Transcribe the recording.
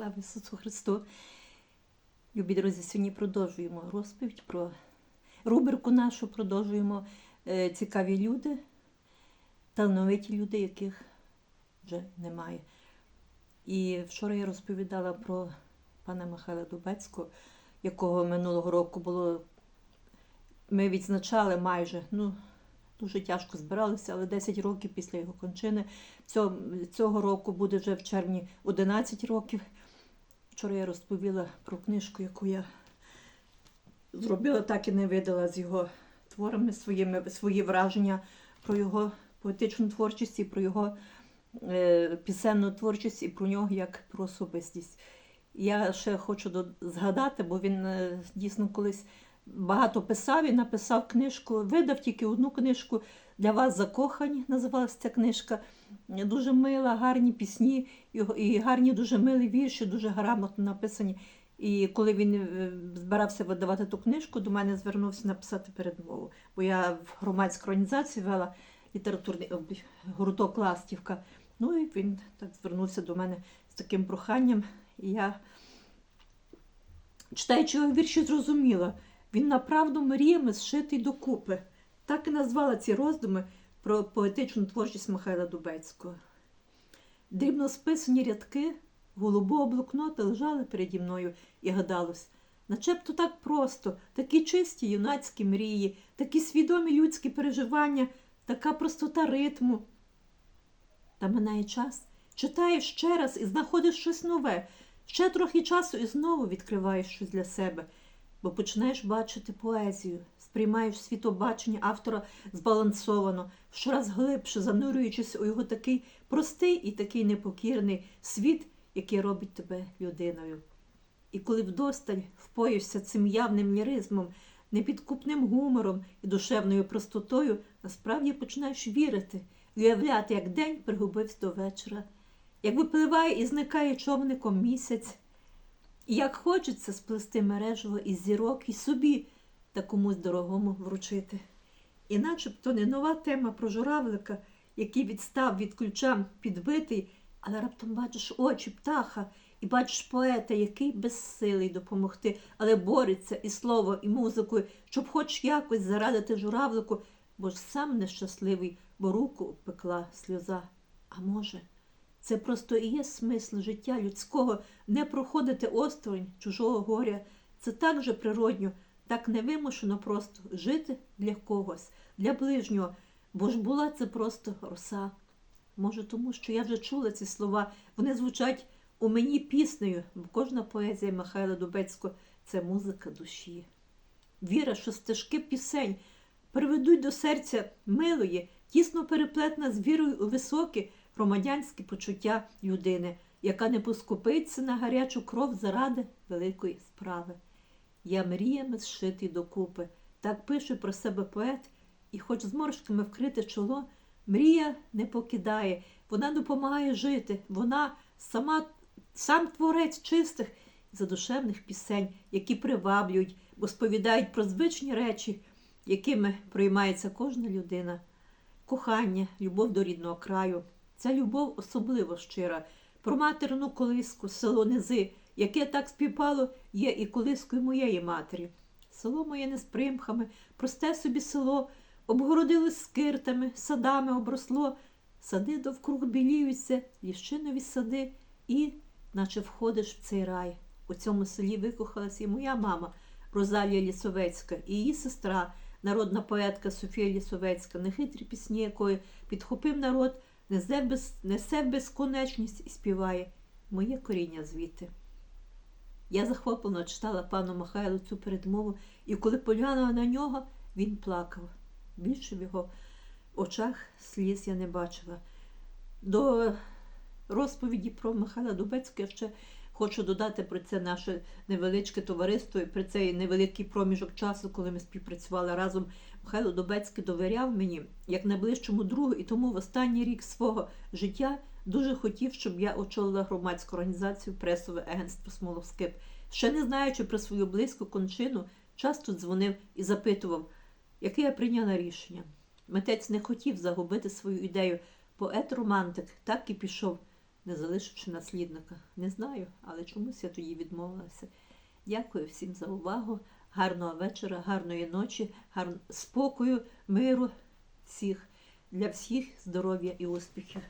Слава Ісусу Христу! Любі друзі, сьогодні продовжуємо розповідь про рубрику нашу, продовжуємо е, цікаві люди, талановиті люди, яких вже немає. І вчора я розповідала про пана Михайла Дубецького, якого минулого року було. Ми відзначали майже, ну, дуже тяжко збиралися, але 10 років після його кончини. Цього, цього року буде вже в червні 11 років. Вчора я розповіла про книжку, яку я зробила, так і не видала з його творами, своїми, свої враження про його поетичну творчість і про його е, пісенну творчість і про нього як про особистість. Я ще хочу згадати, бо він е, дійсно колись багато писав і написав книжку, видав тільки одну книжку для вас закохані, називалася ця книжка. Дуже мила, гарні пісні і, гарні, дуже милі вірші, дуже грамотно написані. І коли він е, збирався видавати ту книжку, до мене звернувся написати передмову. Бо я в громадській організації вела літературний гурток Ластівка. Ну і він так звернувся до мене з таким проханням. І я, читаючи його вірші, зрозуміла, він направду мріями зшитий докупи. Так і назвала ці роздуми про поетичну творчість Михайла Дубецького. Дрібно списані рядки голубого блокнота лежали переді мною і гадалось, начебто так просто, такі чисті юнацькі мрії, такі свідомі людські переживання, така простота ритму. Та минає час, читаєш ще раз і знаходиш щось нове, ще трохи часу і знову відкриваєш щось для себе, бо починаєш бачити поезію, сприймаєш світобачення автора збалансовано, щораз глибше занурюючись у його такий простий і такий непокірний світ, який робить тебе людиною. І коли вдосталь впоїшся цим явним ліризмом, непідкупним гумором і душевною простотою, насправді починаєш вірити, уявляти, як день пригубився до вечора, як випливає і зникає човником місяць, як хочеться сплести мережево із зірок і собі та комусь дорогому вручити. І начебто не нова тема про журавлика, який відстав від ключа підбитий, але раптом бачиш очі птаха і бачиш поета, який безсилий допомогти, але бореться і слово, і музикою, щоб хоч якось зарадити журавлику, бо ж сам нещасливий, бо руку обпекла сльоза. А може, це просто і є смисл життя людського не проходити осторонь чужого горя. Це так же природньо, так невимушено просто жити для когось, для ближнього, бо ж була це просто роса. Може, тому що я вже чула ці слова, вони звучать у мені піснею, бо кожна поезія Михайла Дубецького це музика душі. Віра, що стежки пісень приведуть до серця милої, тісно переплетна з вірою у високі громадянські почуття людини, яка не поскупиться на гарячу кров заради великої справи. Я мріями зшитий докупи. Так пише про себе поет, і, хоч зморшками вкрите чоло, мрія не покидає, вона допомагає жити, вона сама, сам творець чистих задушевних пісень, які приваблюють, бо сповідають про звичні речі, якими приймається кожна людина. Кохання, любов до рідного краю. Ця любов особливо щира, про материну колиску, село Низи, яке так співпало, є і колискою моєї матері. Село моє не з примхами, просте собі село, обгородилось скиртами, садами обросло, сади довкруг біліються, ліщинові сади, і, наче входиш в цей рай. У цьому селі викохалась і моя мама Розалія Лісовецька, і її сестра, народна поетка Софія Лісовецька, нехитрі пісні якої підхопив народ, несе, без, несе безконечність і співає моє коріння звідти. Я захоплено читала пану Михайлу цю передмову, і коли поглянула на нього, він плакав. Більше в його очах сліз я не бачила. До розповіді про Михайла Дубецького ще хочу додати про це наше невеличке товариство і про цей невеликий проміжок часу, коли ми співпрацювали разом. Михайло Дубецький довіряв мені як найближчому другу, і тому в останній рік свого життя дуже хотів, щоб я очолила громадську організацію пресове агентство Смолоскип. Ще не знаючи про свою близьку кончину, часто дзвонив і запитував, яке я прийняла рішення. Митець не хотів загубити свою ідею. Поет-романтик так і пішов не залишивши наслідника. Не знаю, але чомусь я тоді відмовилася. Дякую всім за увагу. Гарного вечора, гарної ночі, гар... спокою, миру всіх, для всіх здоров'я і успіхів.